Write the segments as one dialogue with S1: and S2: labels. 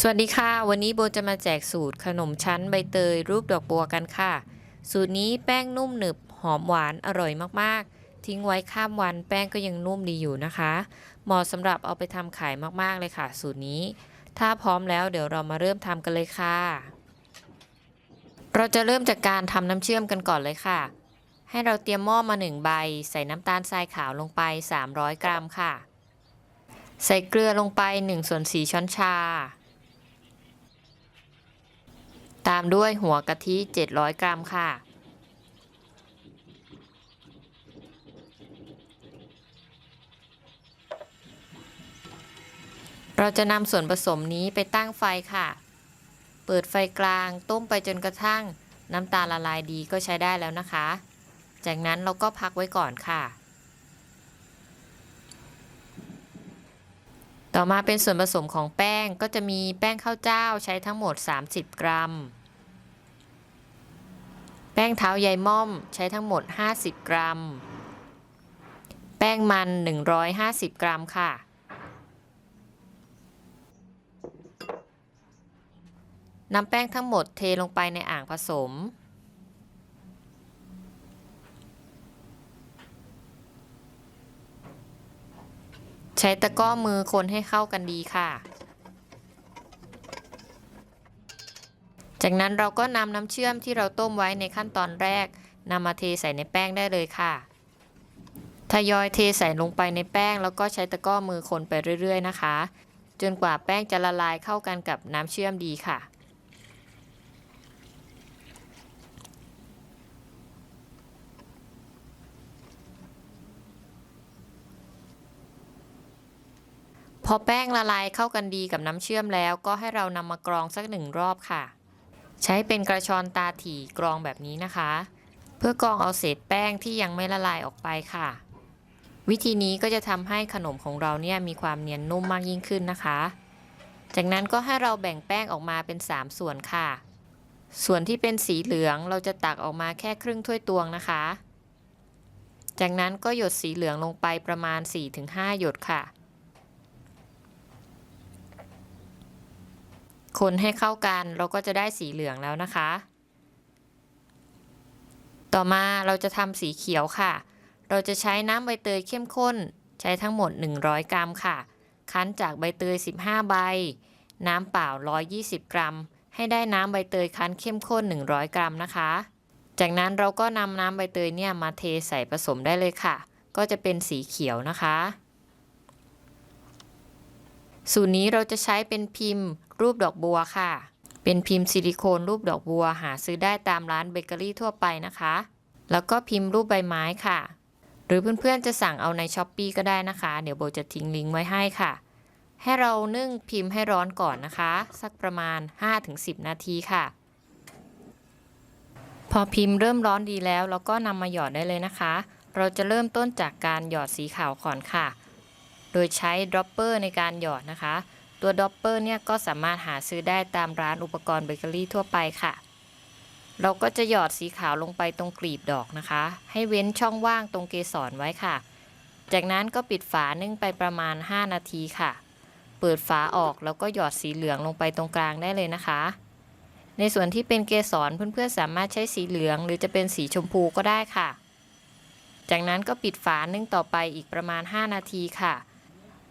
S1: สวัสดีค่ะ วันนี้โบจะมาแจกสูตรขนมชั้นใบเตยรูปดอกบัวกันค่ะ สูตรนี้แป้งนุ่มหนึบหอมหวานอร่อยมากๆ ทิ้งไว้ข้ามวันแป้งก็ยังนุ่มดีอยู่นะคะ เหมาะสำหรับเอาไปทำขายมากๆเลยค่ะ สูตรนี้ ถ้าพร้อมแล้วเดี๋ยวเรามาเริ่มทำกันเลยค่ะ เราจะเริ่มจากการทำน้ำเชื่อมกันก่อนเลยค่ะ ให้เราเตรียมหม้อมา1ใบ ใส่น้ำตาลทรายขาวลงไป 300 กรัมค่ะ ใส่เกลือลงไป1ส่วน4ช้อนชา ตามด้วยหัวกะทิ 700 กรัมค่ะ เราจะนำส่วนผสมนี้ไปตั้งไฟค่ะ เปิดไฟกลางต้มไปจนกระทั่งน้ำตาลละลายดีก็ใช้ได้แล้วนะคะ จากนั้นเราก็พักไว้ก่อนค่ะ ต่อมาเป็นส่วนผสมของแป้งก็จะมีแป้งข้าวเจ้าใช้ทั้งหมด 30 กรัม แป้งเท้าใยม่อมใช้ทั้งหมด 50 กรัม แป้งมัน 150 กรัมค่ะ นำแป้งทั้งหมดเทลงไปในอ่างผสม ใช้ตะก้อมือคนให้เข้ากันดีค่ะ จากนั้นเราก็นำน้ำเชื่อมที่เราต้มไว้ในขั้นตอนแรกนำมาเทใส่ในแป้งได้เลยค่ะ ทยอยเทใส่ลงไปในแป้ง แล้วก็ใช้ตะก้อมือคนไปเรื่อยๆนะคะ จนกว่าแป้งจะละลายเข้ากันกับน้ำเชื่อมดีค่ะ พอแป้งละลายเข้ากันดีกับน้ำเชื่อมแล้ว ก็ให้เรานำมากรองสักหนึ่งรอบค่ะ ใช้เป็นกระชอนตาถี่กรองแบบนี้นะคะ เพื่อกรองเอาเศษแป้งที่ยังไม่ละลายออกไปค่ะ วิธีนี้ก็จะทำให้ขนมของเราเนี่ยมีความเนียนนุ่มมากยิ่งขึ้นนะคะ จากนั้นก็ให้เราแบ่งแป้งออกมาเป็น 3 ส่วนค่ะ ส่วนที่เป็นสีเหลืองเราจะตักออกมาแค่ครึ่งถ้วยตวงนะคะ จากนั้นก็หยดสีเหลืองลงไปประมาณ 4-5 หยดค่ะ คนให้เข้ากันเราก็จะได้สีเหลืองแล้วนะคะ ต่อมาเราจะทำสีเขียวค่ะ เราจะใช้น้ำใบเตยเข้มข้น ใช้ทั้งหมด 100 กรัมค่ะ คั้นจากใบเตย 15 ใบ น้ำเปล่า 120 กรัม ให้ได้น้ำใบเตยคั้นเข้มข้น 100 กรัมนะคะ จากนั้นเราก็นำน้ำใบเตยเนี่ยมาเทใส่ผสมได้เลยค่ะ ก็จะเป็นสีเขียวนะคะ สูตรนี้เราจะใช้เป็นพิมพ์ รูปดอกบัวค่ะ เป็นพิมพ์ซิลิโคนรูปดอกบัวหาซื้อได้ตามร้านเบเกอรี่ทั่วไปนะคะ แล้วก็พิมพ์รูปใบไม้ค่ะ หรือเพื่อนๆจะสั่งเอาในช้อปปีก็ได้นะคะ เดี๋ยวโบจะทิ้งลิงก์ไว้ให้ค่ะ ให้เรานึ่งพิมพ์ให้ร้อนก่อนนะคะ สักประมาณ 5-10 นาทีค่ะ พอพิมพ์เริ่มร้อนดีแล้วเราก็นำมาหยอดได้เลยนะคะ เราจะเริ่มต้นจากการหยอดสีขาวก่อนค่ะ โดยใช้ดรอปเปอร์ในการหยอดนะคะ ตัวดรอปเปอร์เนี่ยก็สามารถหาซื้อได้ตามร้านอุปกรณ์เบเกอรี่ทั่วไปค่ะ เราก็จะหยอดสีขาวลงไปตรงกลีบดอกนะคะ ให้เว้นช่องว่างตรงเกสรไว้ค่ะ จากนั้นก็ปิดฝานึ่งไปประมาณ 5 นาทีค่ะ เปิดฝาออกแล้วก็หยอดสีเหลืองลงไปตรงกลางได้เลยนะคะ ในส่วนที่เป็นเกสรเพื่อนๆสามารถใช้สีเหลือง หรือจะเป็นสีชมพูก็ได้ค่ะ จากนั้นก็ปิดฝานึ่งต่อไปอีกประมาณ 5 นาทีค่ะ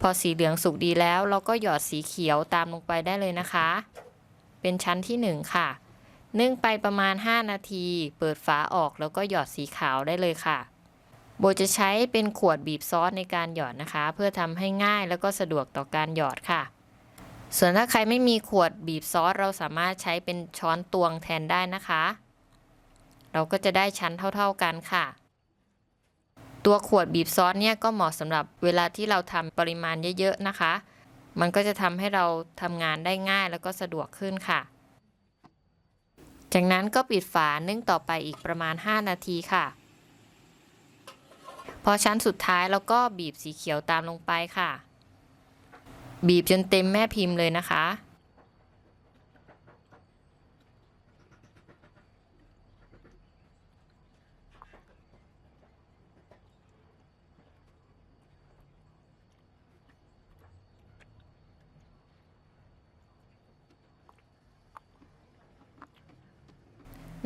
S1: พอสีเหลืองสุกดีแล้ว เราก็หยอดสีเขียวตามลงไปได้เลยนะคะ เป็นชั้นที่ 1 ค่ะ นึ่งไปประมาณ 5 นาที เปิดฝาออกแล้วก็หยอดสีขาวได้เลยค่ะ โบจะใช้เป็นขวดบีบซอสในการหยอดนะคะ เพื่อทำให้ง่ายแล้วก็สะดวกต่อการหยอดค่ะ ส่วนถ้าใครไม่มีขวดบีบซอสเราสามารถใช้เป็นช้อนตวงแทนได้นะคะ เราก็จะได้ชั้นเท่า ๆกันค่ะ ตัวขวดบีบซอสเนี่ยก็เหมาะสำหรับเวลาที่เราทำปริมาณเยอะๆนะคะ มันก็จะทำให้เราทำงานได้ง่ายแล้วก็สะดวกขึ้นค่ะ จากนั้นก็ปิดฝานึ่งต่อไปอีกประมาณ 5 นาทีค่ะ พอชั้นสุดท้ายเราก็บีบสีเขียวตามลงไปค่ะ บีบจนเต็มแม่พิมพ์เลยนะคะ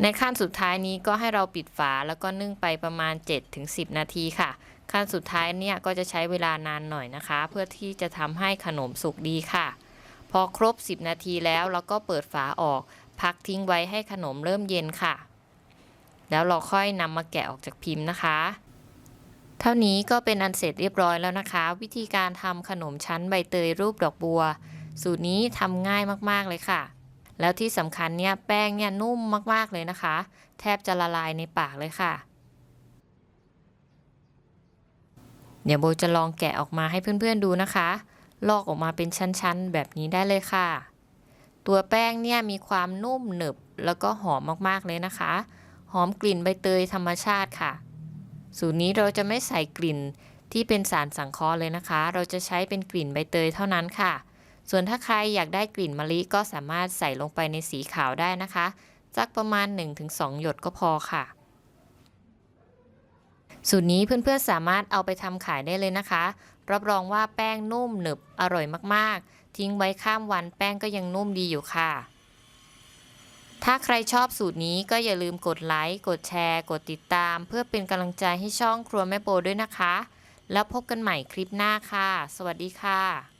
S1: ในขั้นสุดท้ายนี้ก็ให้เราปิดฝาแล้วก็นึ่งไปประมาณ 7-10 นาทีค่ะ ขั้นสุดท้ายเนี่ยก็จะใช้เวลานานหน่อยนะคะ เพื่อที่จะทำให้ขนมสุกดีค่ะ พอครบ 10 นาทีแล้วเราก็เปิดฝาออก พักทิ้งไว้ให้ขนมเริ่มเย็นค่ะ แล้วเราค่อยนำมาแกะออกจากพิมพ์นะคะ เท่านี้ก็เป็นอันเสร็จเรียบร้อยแล้วนะคะ วิธีการทำขนมชั้นใบเตยรูปดอกบัว สูตรนี้ทำง่ายมากๆเลยค่ะ แล้วที่สำคัญเนี่ยแป้งเนี่ยนุ่มมากๆเลยนะคะ แทบจะละลายในปากเลยค่ะเดี๋ยวโบจะลองแกะออกมาให้เพื่อนๆดูนะคะ ลอกออกมาเป็นชั้นๆ แบบนี้ได้เลยค่ะ ตัวแป้งเนี่ยมีความนุ่มหนึบแล้วก็หอมมากๆเลยนะคะ หอมกลิ่นใบเตยธรรมชาติค่ะ สูตรนี้เราจะไม่ใส่กลิ่นที่เป็นสารสังเคราะห์เลยนะคะ เราจะใช้เป็นกลิ่นใบเตยเท่านั้นค่ะ ส่วนถ้าใครอยากได้กลิ่นมะลิก็สามารถใส่ลงไปในสีขาวได้นะคะสักประมาณ 1-2 หยดก็พอค่ะ สูตรนี้เพื่อนๆสามารถเอาไปทำขายได้เลยนะคะ รับรองว่าแป้งนุ่มหนึบอร่อยมากๆ ทิ้งไว้ข้ามวันแป้งก็ยังนุ่มดีอยู่ค่ะ ถ้าใครชอบสูตรนี้ก็อย่าลืมกดไลค์ กดแชร์ กดติดตาม เพื่อเป็นกำลังใจให้ช่องครัวแม่โบด้วยนะคะ แล้วพบกันใหม่คลิปหน้าค่ะ สวัสดีค่ะ